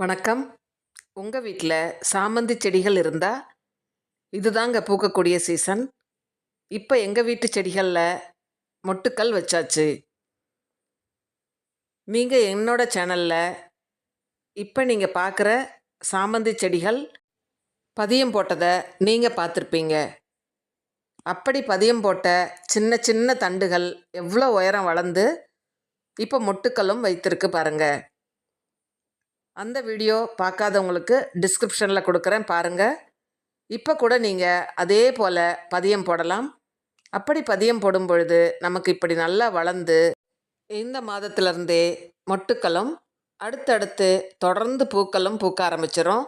வணக்கம். உங்கள் வீட்டில் சாமந்தி செடிகள் இருந்தால் இதுதாங்க பூக்கக்கூடிய சீசன். இப்போ எங்கள் வீட்டு செடிகளில் மொட்டுக்கள் வச்சாச்சு. நீங்கள் என்னோட சேனலில் இப்போ நீங்கள் பார்க்குற சாமந்தி செடிகள் பதியம் போட்டதை நீங்கள் பார்த்துருப்பீங்க அப்படி பதியம் போட்ட சின்ன சின்ன தண்டுகள் எவ்வளோ உயரம் வளர்ந்து இப்போ மொட்டுக்களும் வைத்திருக்கு பாருங்கள் அந்த வீடியோ பார்க்காதவங்களுக்கு டிஸ்கிரிப்ஷனில் கொடுக்குறேன் பாருங்கள் இப்போ கூட நீங்கள் அதே போல் பதியம் போடலாம். அப்படி பதியம் போடும் பொழுது நமக்கு இப்படி நல்லா வளர்ந்து இந்த மாதத்திலருந்தே மொட்டுக்களும் அடுத்தடுத்து தொடர்ந்து பூக்களும் பூக்க ஆரம்பிச்சிடும்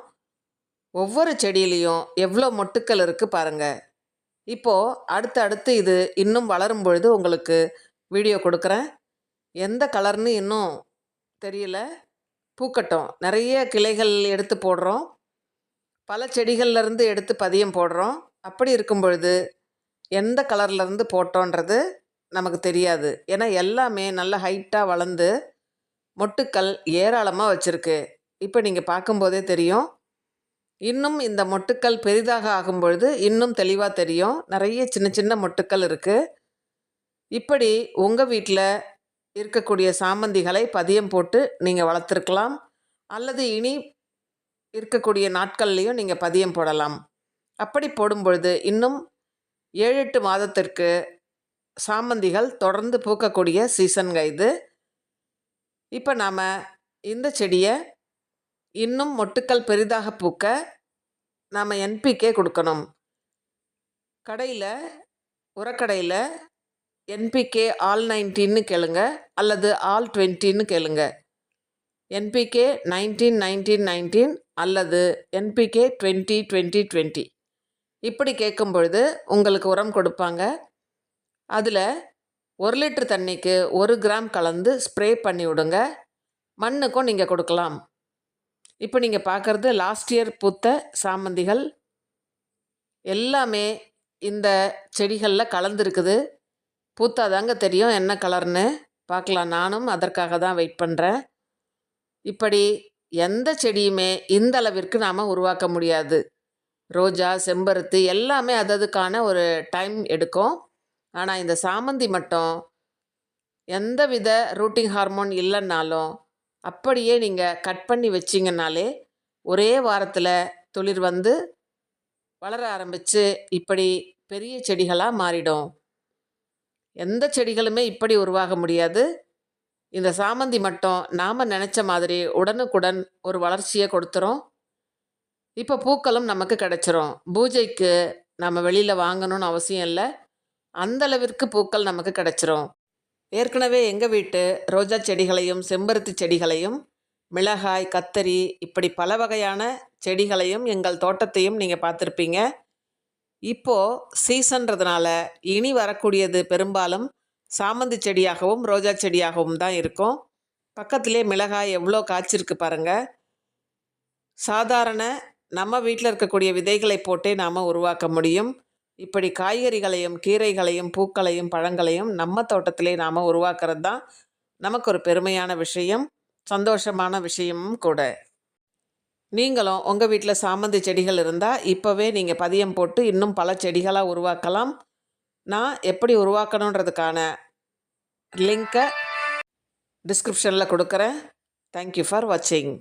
ஒவ்வொரு செடியிலையும் எவ்வளோ மொட்டுக்கள் இருக்குது பாருங்கள் இப்போது அடுத்து அடுத்து இது இன்னும் வளரும் பொழுது உங்களுக்கு வீடியோ கொடுக்குறேன். எந்த கலர்னு இன்னும் தெரியல. பூக்கட்டும். நிறைய கிளைகள் எடுத்து போடுறோம். பல செடிகள்லேருந்து எடுத்து பதியம் போடுறோம். அப்படி இருக்கும் பொழுது எந்த கலர்லேருந்து போட்டோன்றது நமக்கு தெரியாது. ஏன்னா எல்லாமே நல்ல ஹைட்டாக வளர்ந்து மொட்டுக்கள் ஏராளமாக வச்சுருக்கு. இப்போ நீங்கள் பார்க்கும்போதே தெரியும். இன்னும் இந்த மொட்டுக்கள் பெரிதாக ஆகும் பொழுது இன்னும் தெளிவாக தெரியும். நிறைய சின்ன சின்ன மொட்டுக்கள் இருக்குது இப்படி உங்கள் வீட்டில் இருக்கக்கூடிய சாமந்திகளை பதியம் போட்டு நீங்கள் வளர்த்துருக்கலாம். அல்லது இனி இருக்கக்கூடிய நாட்கள்லேயும் நீங்கள் பதியம் போடலாம். அப்படி போடும் பொழுது இன்னும் ஏழு எட்டு மாதத்திற்கு சாமந்திகள் தொடர்ந்து பூக்கக்கூடிய சீசன்க இது. இப்போ நாம் இந்த செடியை இன்னும் மொட்டுக்கள் பெரிதாக பூக்க நாம் என்பிகே கொடுக்கணும். கடையில் உரக்கடையில் என்பிகே ஆல் நைன்டீன்னு கேளுங்க அல்லது ஆல் டுவெண்ட்டின்னு கேளுங்க. என்பிகே நைன்டீன் நைன்டீன் நைன்டீன் அல்லது என்பிகே டுவெண்ட்டி டுவெண்ட்டி டுவெண்ட்டி இப்படி கேட்கும் பொழுது உங்களுக்கு உரம் கொடுப்பாங்க. அதில் ஒரு லிட்டர் தண்ணிக்கு ஒரு கிராம் கலந்து ஸ்ப்ரே பண்ணி விடுங்க. மண்ணுக்கும் நீங்கள் கொடுக்கலாம். இப்போ நீங்கள் பார்க்குறது லாஸ்ட் இயர் பூத்த சாமந்திகள். எல்லாமே இந்த செடிகளில் கலந்துருக்குது. பூத்தாதாங்க தெரியும் என்ன கலர்னு பார்க்கலாம். நானும் அதற்காக தான் வெயிட் பண்ணுறேன் இப்படி எந்த செடியுமே இந்த அளவிற்கு நாம் உருவாக்க முடியாது. ரோஜா செம்பருத்தி எல்லாமே அததுக்கான ஒரு டைம் எடுக்கும். ஆனால் இந்த சாமந்தி மட்டும் எந்த வித ரூட்டிங் ஹார்மோன் இல்லைன்னாலும் அப்படியே நீங்கள் கட் பண்ணி வச்சிங்கனாலே ஒரே வாரத்தில் துளிர் வந்து வளர ஆரம்பித்து இப்படி பெரிய செடிகளாக மாறிடும். எந்த செடிகளுமே இப்படி உருவாக முடியாது. இந்த சாமந்தி மட்டும் நாம் நினச்ச மாதிரி உடனுக்குடன் ஒரு வளர்ச்சியை கொடுத்துரும். இப்போ பூக்களும் நமக்கு கிடச்சிரும். பூஜைக்கு நம்ம வெளியில் வாங்கணும்னு அவசியம் இல்லை. அந்தளவிற்கு பூக்கள் நமக்கு கிடச்சிரும். ஏற்கனவே எங்கள் வீட்டு ரோஜா செடிகளையும் செம்பருத்தி செடிகளையும் மிளகாய் கத்தரி இப்படி பல வகையான செடிகளையும் எங்கள் தோட்டத்தையும் நீங்கள் பார்த்துருப்பீங்க. இப்போது சீசன்றதுனால இனி வரக்கூடியது பெரும்பாலும் சாமந்தி செடியாகவும் ரோஜா செடியாகவும் தான் இருக்கும். பக்கத்திலே மிளகாய் எவ்வளோ காய்ச்சிருக்கு பாருங்கள் சாதாரண நம்ம வீட்டில் இருக்கக்கூடிய விதைகளை போட்டே நாம் உருவாக்க முடியும். இப்படி காய்கறிகளையும் கீரைகளையும் பூக்களையும் பழங்களையும் நம்ம தோட்டத்திலே நாம் உருவாக்குறது தான் நமக்கு ஒரு பெருமையான விஷயம் சந்தோஷமான விஷயமும் கூட. நீங்களும் உங்கள் வீட்டில் சாமந்தி செடிகள் இருந்தால் இப்போவே நீங்கள் பதியம் போட்டு இன்னும் பல செடிகளாக உருவாக்கலாம். நான் எப்படி உருவாக்கணுன்றதுக்கான லிங்க்கை டிஸ்கிரிப்ஷனில் கொடுக்குறேன். தேங்க்யூ ஃபார் வாட்சிங்